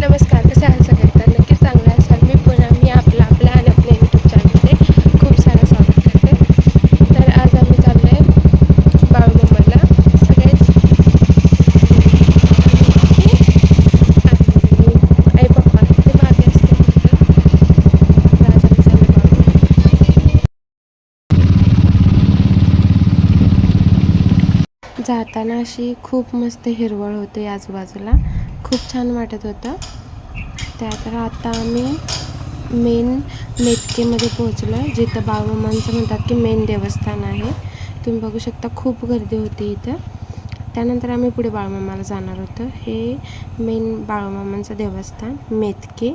नमस्कार कसे आहात सगळे तर नक्कीच चांगला असाल मी पुन्हा मी आपला आपल्या आणि आपल्या यूट्यूब चॅनलमध्ये खूप सारं स्वागत करते तर आज आम्ही चाललो आहे बाळूमामाला सगळेच आणि आई पप्पा ते मागे असते तर आज आम्ही चाललो बाळूमामाला जाताना अशी खूप मस्त हिरवळ होते आजूबाजूला. खूप छान वाटत होतं. त्या तर आता आम्ही मेन मेतकेमध्ये पोहोचलो आहे जिथं बाबामांचं म्हणतात की मेन देवस्थान आहे. तुम्ही बघू शकता खूप गर्दी होती इथं. त्यानंतर आम्ही पुढे बाळूमामाला जाणार होतो. हे मेन बाळूमामांचं देवस्थान मेतके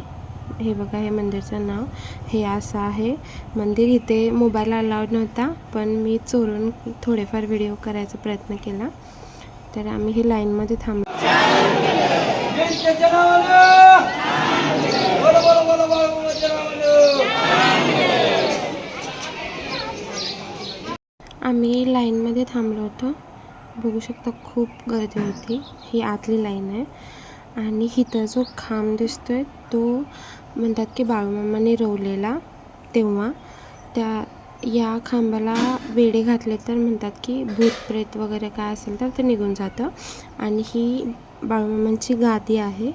हे बघा हे मंदिरचं नाव. हे असं आहे. मंदिर इथे मोबाईल अलाउड नव्हता पण मी चोरून थोडेफार व्हिडिओ करायचा प्रयत्न केला. तर आम्ही हे लाईनमध्ये थांब आम्ही लाईनमध्ये थांबलो होतो. बघू शकता खूप गर्दी होती. ही आतली लाईन आहे. आणि इथं जो खांब दिसतोय तो म्हणतात की बाळूमामाने रोवलेला तेव्हा. त्या या खांबाला वेडे घातले तर म्हणतात की भूत प्रेत वगैरे काय असेल तर ते निघून जातं. आणि ही बाळूमामांची गादी आहे.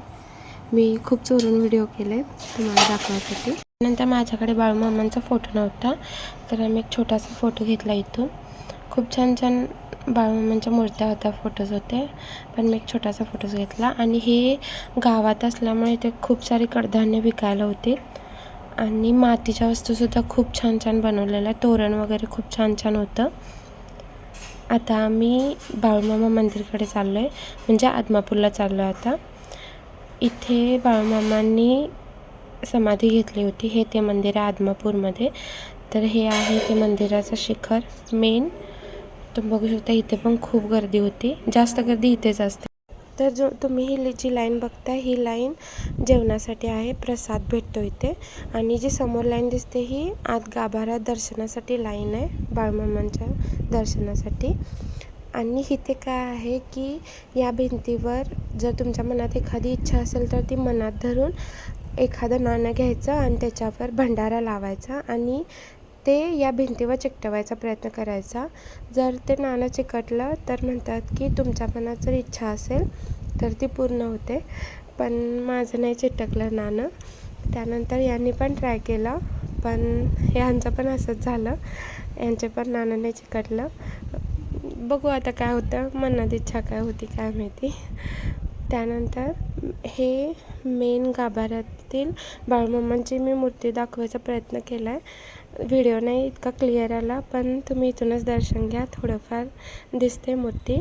मी खूप चोरून व्हिडिओ केले तुम्हाला दाखवायसाठी. नंतर माझ्याकडे बाळूमामांचा फोटो नव्हता तर आम्ही एक छोटासा फोटो घेतला इथून. खूप छान छान बाळूमामांच्या मूर्त्या होत्या फोटोज होते. पण मी एक छोटासा फोटोज घेतला आणि हे गावात असल्यामुळे इथे खूप सारे कडधान्य विकायला होते. आणि मातीच्या वस्तूसुद्धा खूप छान छान बनवलेल्या तोरण वगैरे खूप छान छान होतं. आता आम्ही बाळूमामा मंदिरकडे चाललो आहे म्हणजे आदमापूरला चाललो आहे आता. इथे बाळूमामांनी समाधी घेतली होती. हे ते मंदिर आहे आदमापूरमध्ये. तर हे आहे ते मंदिराचं शिखर मेन तुम्ही बघू शकता इथे पण खूप गर्दी होती. जास्त गर्दी इथेच असते. तर जो तुम्ही ही जी लाईन बघताय ही लाईन जेवणासाठी आहे प्रसाद भेटतो इथे. आणि जी समोर लाईन दिसते ही आत गाभाऱ्यात दर्शनासाठी लाईन आहे बाळमामांच्या दर्शनासाठी. आणि इथे काय आहे की या भिंतीवर जर तुमच्या मनात एखादी इच्छा असेल तर ती मनात धरून एखादं नाणं घ्यायचं आणि त्याच्यावर भंडारा लावायचा. आणि ते या भिंतीवर चिकटवायचा प्रयत्न करायचा. जर ते नाणं चिकटलं तर म्हणतात की तुमच्या मनात जर इच्छा असेल तर ती पूर्ण होते. पण माझं नाही चिटकलं नाणं. त्यानंतर यांनी पण ट्राय केलं. पण यांचं पण असंच झालं. यांचे पण नाणं नाही चिकटलं. बघू आता काय होतं. मनात इच्छा काय होती काय माहिती. त्यानंतर हे मेन गाभाऱ्यातील बाळूमामांची मी मूर्ती दाखवायचा प्रयत्न केला आहे व्हिडिओ नाही इतका क्लिअर आला पण तुम्ही इथूनच दर्शन घ्या. थोडंफार दिसते मूर्ती.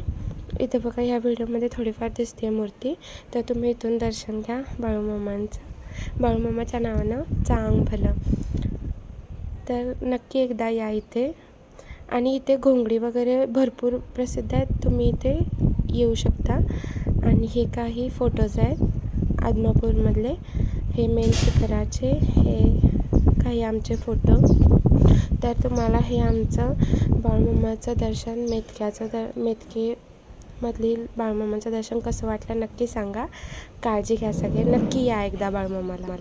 इथं बघा ह्या व्हिडिओमध्ये थोडीफार दिसते मूर्ती. तर तुम्ही इथून दर्शन घ्या बाळूमामांचं. बाळूमामाच्या नावानं चांग भलं तर नक्की एकदा या इथे. आणि इथे घोंगडी वगैरे भरपूर प्रसिद्ध आहेत. तुम्ही इथे येऊ शकता. आणि हे काही फोटोज आहेत आदमापूरमधले. हे मेन शिखराचे हे काही आमचे फोटो. तर तुम्हाला हे आमचं बाळमामाचं दर्शन मेतक्याचं द मेतके मधील बाळमामाचं दर्शन कसं वाटलं नक्की सांगा. काळजी घ्या सगळे. नक्की या एकदा बाळमामाला. मला